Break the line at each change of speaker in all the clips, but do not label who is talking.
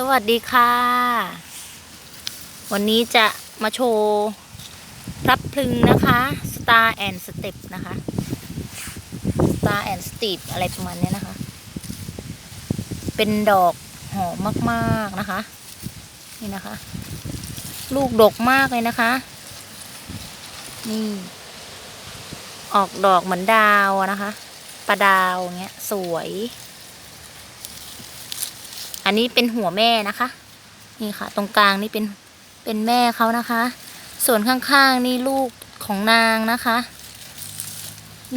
สวัสดีค่ะ วันนี้จะมาโชว์รับพลึงนะคะ Star and Step นะคะ Star and Step อะไรประมาณนี้นะคะ เป็นดอกหอมมากๆนะคะ นี่นะคะ ลูกดกมากเลยนะคะ นี่ ออกดอกเหมือนดาวนะคะปลาดาวเงี้ย สวย อันนี้เป็นหัวแม่นะคะ นี่ค่ะ ตรงกลางนี่เป็นเป็นแม่เขานะคะ ส่วนข้างๆนี่ลูกของนางนะคะ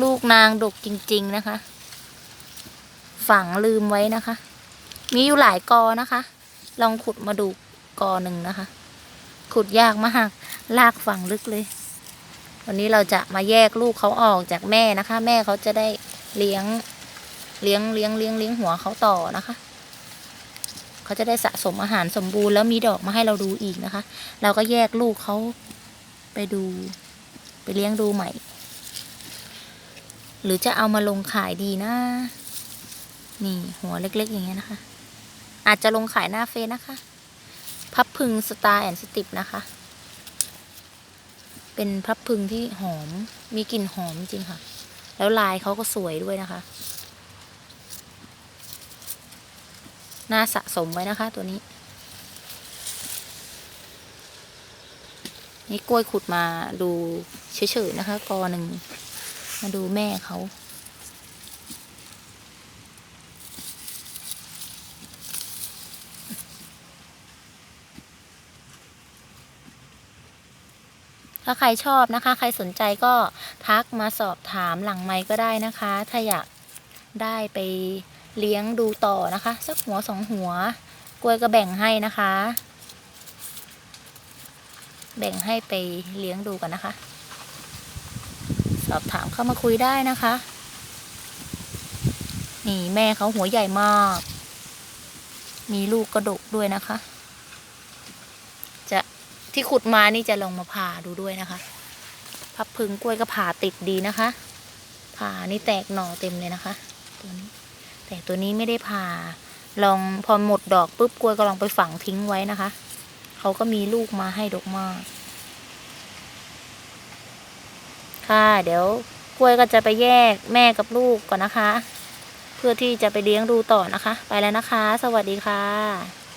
ลูกนางดกจริง ๆนะคะ ฝังลืมไว้นะคะ มีอยู่หลายกอนะคะ ลองขุดมาดูกอหนึ่งนะคะ ขุดยากมากลากฝังลึกเลย วันนี้เราจะมาแยกลูกเขาออกจากแม่นะคะ แม่เขาจะได้เลี้ยงเลี้ยงเลี้ยงเลี้ยงเลี้ยงหัวเขาต่อนะคะ เขาจะได้สะสมอาหารสมบูรณ์แล้วมีดอกมาให้เราดูอีกนะคะ เราก็แยกลูกเขาไปดู ไปเลี้ยงดูใหม่ หรือจะเอามาลงขายดีนะ นี่หัวเล็กๆอย่างเงี้ยนะคะ อาจจะลงขายหน้าเฟซนะคะ พับพึงสตาร์แอนสติปนะคะ เป็นพับพึงที่หอมมีกลิ่นหอมจริงค่ะ แล้วลายเขาก็สวยด้วยนะคะ น่าสะสมไว้นะคะ ตัวนี้ นี่กล้วยขุดมาดูเฉยๆนะคะ กอหนึ่งมาดูแม่เขาถ้าใครชอบนะคะ ใครสนใจก็ทักมาสอบถามหลังไมค์ก็ได้นะคะ ถ้าอยากได้ไป เลี้ยงดูต่อนะคะ สักหัวสองหัว กล้วยก็แบ่งให้นะคะ แบ่งให้ไปเลี้ยงดูกันนะคะ สอบถามเข้ามาคุยได้นะคะ นี่แม่เขาหัวใหญ่มาก มีลูกกระดกด้วยนะคะ จะที่ขุดมานี่จะลองมาผ่าดูด้วยนะคะ พับพึงกล้วยก็ผ่าติดดีนะคะ ผ่านี่แตกหน่อเต็มเลยนะคะ ตัวนี้ แต่ตัวนี้ไม่ได้ผ่า ลองพอหมดดอกปุ๊บกล้วยก็ลองไปฝังทิ้งไว้นะคะ เขาก็มีลูกมาให้ดกมากค่ะเดี๋ยวกล้วยก็จะไปแยกแม่กับลูกก่อนนะคะ เพื่อที่จะไปเลี้ยงดูต่อนะคะ ไปแล้วนะคะ สวัสดีค่ะ